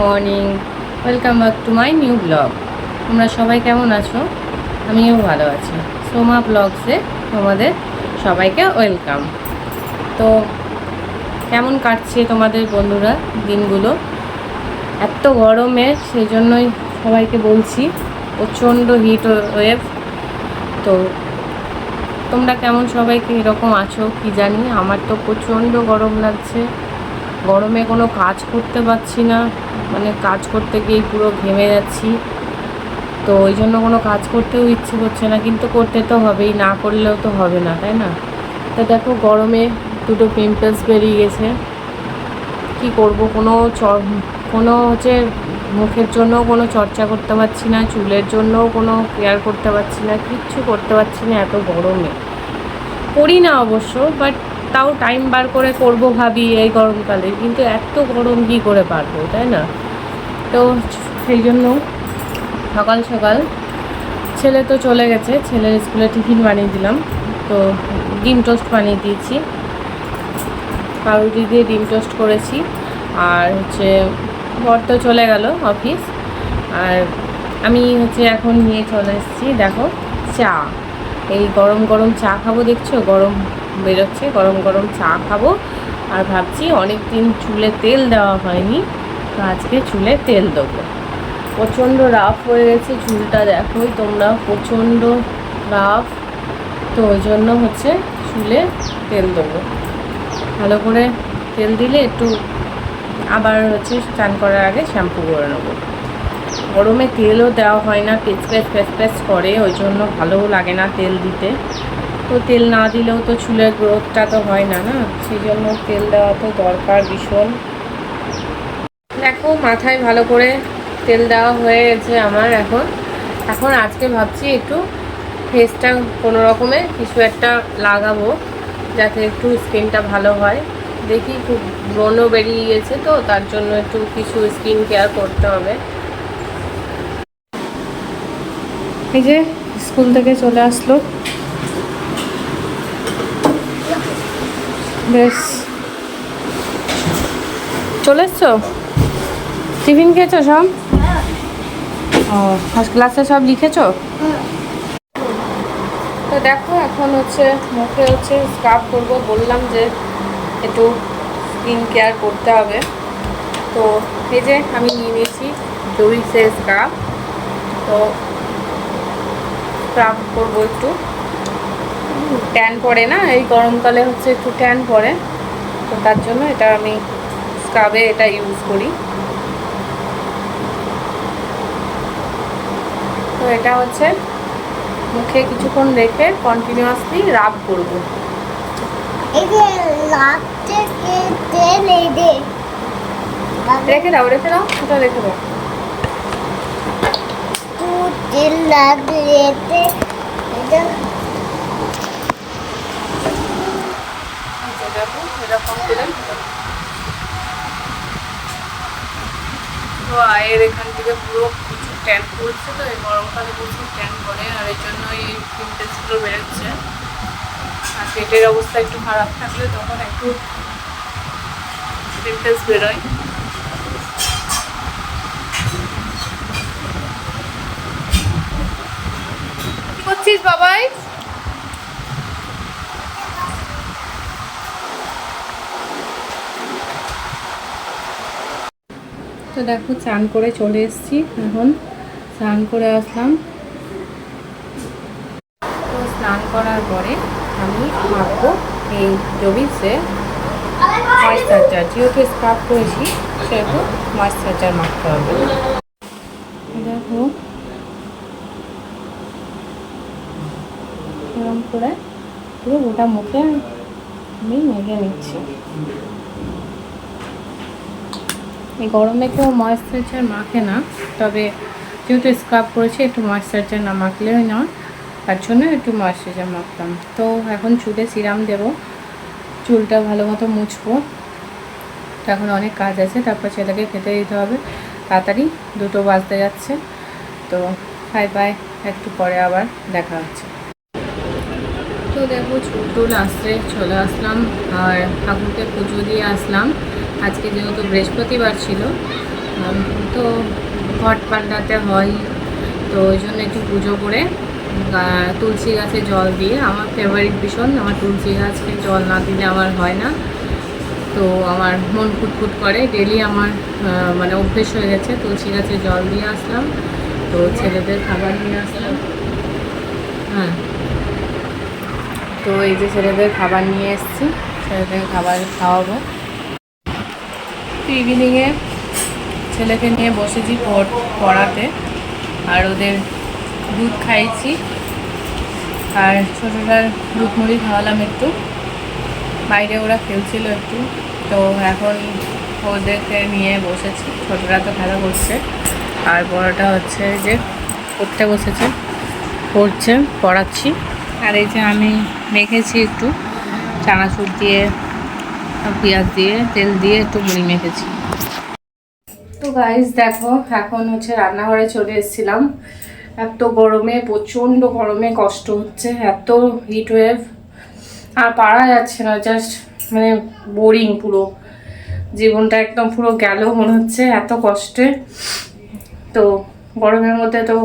Morning welcome back to my new blog তোমরা সবাই কেমন আছো? আমিও ভালো আছি। সোমা ব্লগসে তোমাদের সবাইকে ওয়েলকাম তো কেমন কাটছে তোমাদের বন্ধুরা দিনগুলো? এত গরমে সেই জন্যই সবাইকে বলছি, প্রচণ্ড হিট ওয়েভ তো তোমরা কেমন সবাইকে এরকম আছো কি জানি? আমার তো প্রচণ্ড গরম লাগছে। গরমে কোনো কাজ করতে পারছি না। মানে কাজ করতে গিয়ে পুরো ঘেমে যাচ্ছি। তো ওই জন্য কোনো কাজ করতেও ইচ্ছে করছে না, কিন্তু করতে তো হবেই, না করলেও তো হবে না, তাই না? তো দেখো গরমে দুটো পিম্পলস বেরিয়ে গেছে। কি করব? কোনো কোনো হচ্ছে মুখের জন্য কোনো চর্চা করতে পারছি না, চুলের জন্যও কোনো কেয়ার করতে পারছি না, কিচ্ছু করতে পারছি না এত গরমে। করি না অবশ্য বাট তাও টাইম বার করে করব ভাবি এই গরমকালে, কিন্তু এত গরম কী করে পারব, তাই না? তো সেই জন্য সকাল সকাল ছেলে তো চলে গেছে, ছেলের স্কুলে টিফিন বানিয়ে দিলাম, তো ডিম টোস্ট বানিয়ে দিয়েছি। পাউরুটি দিয়ে ডিম টোস্ট করেছি, আর হচ্ছে বর তো চলে গেল অফিস আর আমি হচ্ছে এখন নিয়ে চলে এসেছি, দেখো চা, এই গরম গরম চা খাব দেখছ? গরম বেরোচ্ছে, গরম গরম চা খাব। আর ভাবছি অনেক দিন চুলে তেল দেওয়া হয়নি, তো আজকে চুলে তেল দেবো। প্রচণ্ড রাফ হয়ে গেছে চুলটা, দেখোই তোমরা, প্রচণ্ড রাফ। তো ওই জন্য হচ্ছে চুলে তেল দেবো। ভালো করে তেল দিলে একটু আবার হচ্ছে স্নান করার আগে শ্যাম্পু করে নেব। গরমে তেলও দেওয়া হয় না পেচ পেচ করে, ওই জন্য ভালোও লাগে না তেল দিতে। তো তেল না দিলেও তো চুলের গ্রোথটা তো হয় না না? সেই জন্য তেল দেওয়া তো দরকার ভীষণ। দেখো, মাথায় ভালো করে তেল দেওয়া হয়ে গেছে আমার এখন। এখন আজকে ভাবছি একটু ফেসটা কোনো রকমে কিছু একটা লাগাবো, যাতে একটু স্কিনটা ভালো হয়। দেখি খুব ব্রণও বেরিয়ে গেছে তো, তার জন্য একটু কিছু স্কিন কেয়ার করতে হবে। এই যে স্কুল থেকে চলে আসলো। বেশ। চলে এসছো? টিফিন খেয়েছো সব? ও, ফার্স্ট ক্লাসে সব লিখেছো? তো দেখো, এখন হচ্ছে মুখে হচ্ছে স্ক্রাব করব। বললাম যে একটু স্কিন কেয়ার করতে হবে। তো এই যে আমি নিয়ে নিয়েছি জুইসে স্ক্রাব তো স্ক্রাব করব একটু। ট্যান পড়ে না এই গরমকালে হচ্ছে একটু ট্যান পড়ে। তো তার জন্য এটা আমি স্ক্রাবে এটা ইউজ করি। তো এটা হচ্ছে মুখে কিছুক্ষণ রেখে কন্টিনিউয়াসলি রাব করব। রেখে দাও রেখে দাও ওটা রেখে দাও। তেল লাগছে এটা আচ্ছা, দেখো তো আয়ের এখান থেকে পুরো প্রচুর ট্যান পড়ছে তো, এই গরমকালে প্রচুর ট্যান পড়ে, আর এই জন্য এই পিম্পলসগুলো বেরোচ্ছে আর পেটের অবস্থা একটু খারাপ থাকলে তখন একটু পিম্পলস বেরোয়। করছিস বাবাই? তো দেখো, চান করে চলে এসেছি। এখন স্নান করে আসলাম। তো স্নান করার পরে আমি মাখবো এই জবিসে ময়েশ্চারাইজার যেহেতু স্কার্ফ করেছি, সেহেতু ময়েশ্চারাইজার মাখতে হবে। দেখো এরকম করে পুরো গোটা মুখে আমি মেখে নিচ্ছি। এই গরমে কেউ ময়েশ্চারাইজার মাখে না, তবে যেহেতু স্ক্রাব করেছি, একটু ময়েশ্চারাইজার না মাখলেও না, তার জন্য একটু ময়েশ্চারাইজার মাখতাম। তো এখন চুলে সিরাম দেব, চুলটা ভালো মতো মুছবো। তো এখন অনেক কাজ আছে, তারপর ছেলেকে খেতে দিতে হবে। তাড়াতাড়ি দুটো বাজতে যাচ্ছে, তো বাই বাই একটু পরে আবার দেখা হচ্ছে। তো দেখো, চুল আসতে চলে আসলাম, আর ঠাকুরকে পুজো দিয়ে আসলাম। আজকে যেহেতু বৃহস্পতিবার ছিল তো ঘট পাল্টাতে হয়, তো ওই জন্য একটু পুজো করে তুলসী গাছে জল দিয়ে, আমার ফেভারিট ভীষণ, আমার তুলসী গাছকে জল না দিলে আমার হয় না। তো আমার মন ফুটফুট করে ডেলি আমার মানে অভ্যেস হয়ে গেছে, তুলসী গাছে জল দিয়ে আসলাম, তো ছেলেদের খাবার নিয়ে আসলাম। হ্যাঁ। তো এই যে ছেলেদের খাবার নিয়ে এসেছি, ছেলেদের খাবার খাওয়াবো। ইভিনিংয়ে ছেলেকে নিয়ে বসেছি পড়- পড়াতে। আর ওদের দুধ খাইছি। আর ছোটোটার দুধ মুড়ি খাওয়ালাম একটু। বাইরে ওরা খেলছিল একটু। তো এখন ওদেরকে নিয়ে বসেছি। ছোটরা তো খেলা করছে। আর বড়টা হচ্ছে যে পড়তে বসেছে। পড়ছে, পড়াচ্ছি। আর এই যে আমি মেখেছি একটু। চানাচুর দিয়ে পেঁয়াজ দিয়ে, তেল দিয়ে একটু মুড়ি মেখেছি। তো গাইস দেখো, এখন হচ্ছে রান্নাঘরে চলে এসেছিলাম। এত গরমে, প্রচণ্ড গরমে কষ্ট হচ্ছে, এত হিট ওয়েভ আর পারা যাচ্ছে না জাস্ট মানে বোরিং পুরো। জীবনটা একদম পুরো গেল মনে হচ্ছে, এত কষ্টে। তো গরমের মধ্যে তো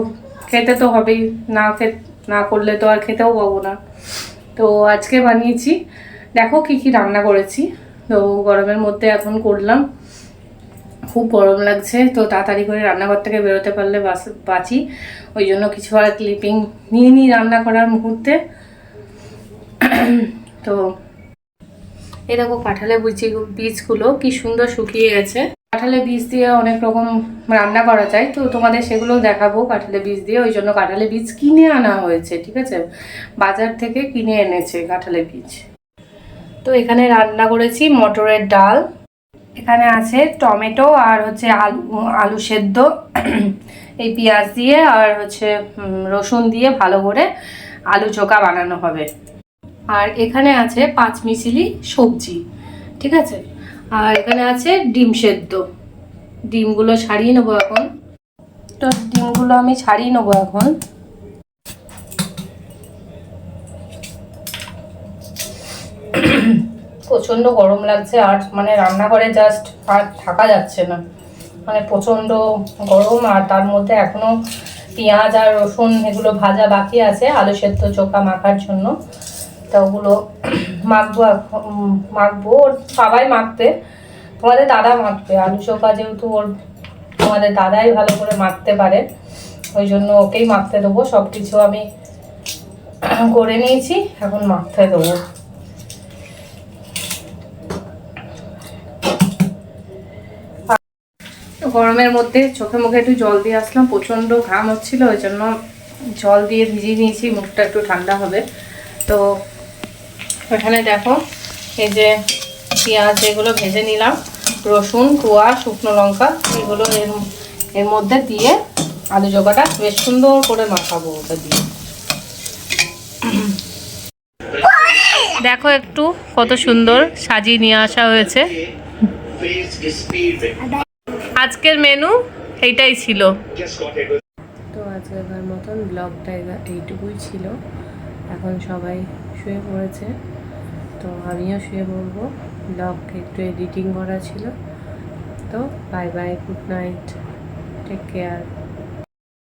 খেতে তো হবেই, না খে না করলে তো আর খেতেও পাবো না। তো আজকে বানিয়েছি, দেখো কি কি রান্না করেছি। তো গরমের মধ্যে এখন করলাম। খুব গরম লাগছে, তো তাড়াতাড়ি করে রান্নাঘর থেকে বেরোতে পারলে বাস বাঁচি। ওই জন্য কিছু আর ক্লিপিং নিয়ে নিই রান্না করার মুহূর্তে। তো দেখো কাঁঠালের বীজ বীজগুলো কি সুন্দর শুকিয়ে গেছে। কাঁঠালের বীজ দিয়ে অনেক রকম রান্না করা যায়, তো তোমাদের সেগুলো দেখাবো কাঁঠালের বীজ দিয়ে। ওই জন্য কাঁঠালের বীজ কিনে আনা হয়েছে, ঠিক আছে? বাজার থেকে কিনে এনেছে কাঁঠালের বীজ। তো এখানে রান্না করেছি মটরের ডাল। এখানে আছে টমেটো আর হচ্ছে আলু আলু সেদ্ধ। এই পেঁয়াজ দিয়ে আর হচ্ছে রসুন দিয়ে ভালো করে আলু চোখা বানানো হবে। আর এখানে আছে পাঁচ মিশিলি সবজি, ঠিক আছে? আর এখানে আছে ডিম সেদ্ধ। ডিমগুলো ছাড়িয়ে নেব এখন। তো ডিমগুলো আমি ছাড়িয়ে নেব এখন। প্রচণ্ড গরম লাগছে আর মানে রান্নাঘরে জাস্ট আর থাকা যাচ্ছে না। মানে প্রচণ্ড গরম আর তার মধ্যে এখনও পেঁয়াজ আর রসুন এগুলো ভাজা বাকি আছে, আলু সেদ্ধ চোখা মাখার জন্য। তা ওগুলো মাখবো মাখবো, ওর সবাই মাখতে তোমাদের দাদা মাখবে। আলু চোখা যেহেতু ওর, তোমাদের দাদাই ভালো করে মাখতে পারে, ওই জন্য ওকেই মাখতে দেবো। সব কিছু আমি করে নিয়েছি, এখন মাখতে দেবো তো গরমের মধ্যে চোখে মুখে একটু জল দিয়ে আসলাম, প্রচণ্ড ঘাম হচ্ছিল, ওই জন্য জল দিয়ে ভিজিয়ে নিয়েছি, মুখটা একটু ঠান্ডা হবে। তো এখানে দেখো, এই যে পেঁয়াজ এগুলো ভেজে নিলাম, রসুন, কুয়া, শুকনো লঙ্কা, এগুলো এর এর মধ্যে দিয়ে আলু জোগাটা বেশ সুন্দর করে মাখাবো ওটা দিয়ে। দেখো একটু কত সুন্দর সাজিয়ে নিয়ে আসা হয়েছে। আজকের মেনু এইটাই ছিল। তো আজকের মতন ব্লগটা এইটুকুই ছিল। এখন সবাই শুয়ে পড়েছে। তো আমিও শুয়ে পড়ব। ব্লগ একটু এডিটিং করা ছিল। তো bye bye good night take care